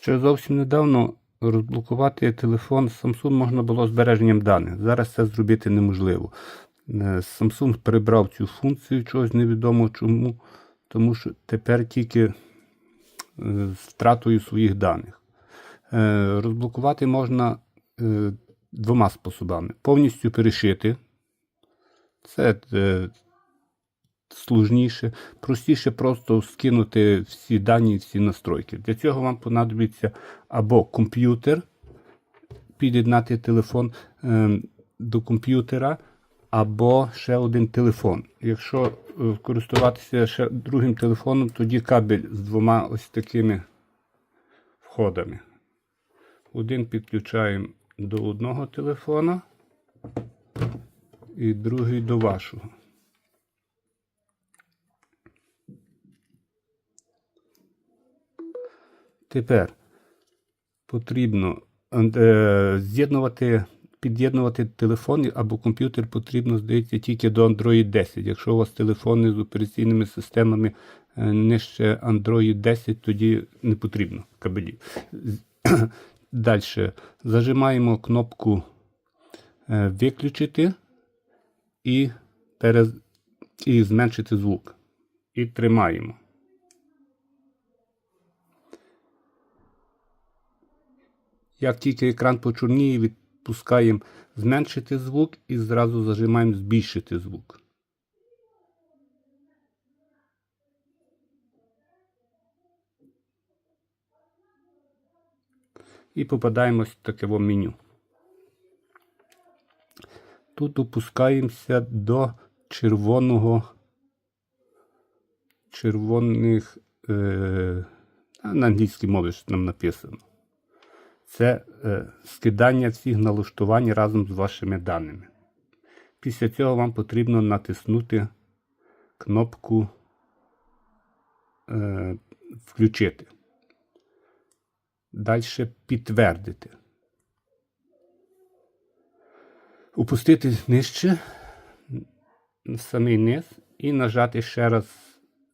Ще зовсім недавно розблокувати телефон Samsung можна було збереженням даних. Зараз це зробити неможливо. Е, Samsung прибрав цю функцію чогось невідомо чому, тому що тепер тільки е, з втратою своїх даних. Е, Розблокувати можна двома способами: повністю перешити. Це е, сложніше, простіше просто скинути всі дані, всі настройки. Для цього вам понадобиться або комп'ютер, під'єднати телефон е, до комп'ютера, або ще один телефон. Якщо е, користуватися ще другим телефоном, тоді кабель з двома ось такими входами. Один підключаємо до одного телефона і другий до вашого. Тепер потрібно е, з'єднувати, під'єднувати телефон або комп'ютер потрібно, здається, тільки до Android 10. Якщо у вас телефони з операційними системами е, нижче Android 10, тоді не потрібно кабелів. Далі зажимаємо кнопку е, виключити і, перез... і зменшити звук. І тримаємо. Як тільки екран почорніє, відпускаємо зменшити звук і зразу зажимаємо збільшити звук. І попадаємо в таке меню. Тут опускаємося до червоного червоних е, на англійській мові що нам написано це е, скидання всіх налаштувань разом з вашими даними. Після цього вам потрібно натиснути кнопку е, Включити. Далі підтвердити. Опустити нижче, в самий низ, і нажати ще раз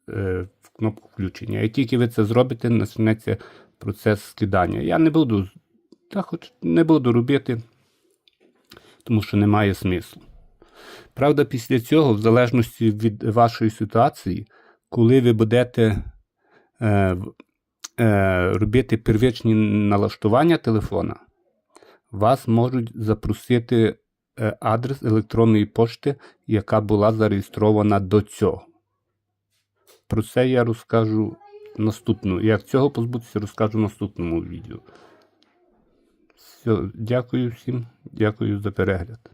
е, в кнопку включення. І тільки ви це зробите, почнеться процес скидання. Я не буду та хоч не буду робити, тому що немає смислу. Правда, після цього, в залежності від вашої ситуації, коли ви будете е, е, робити первичні налаштування телефона, вас можуть запросити е, адрес електронної пошти, яка була зареєстрована до цього. Про це я розкажу наступну. Як цього позбутися, розкажу в наступному відео. Все, дякую всім, дякую за перегляд.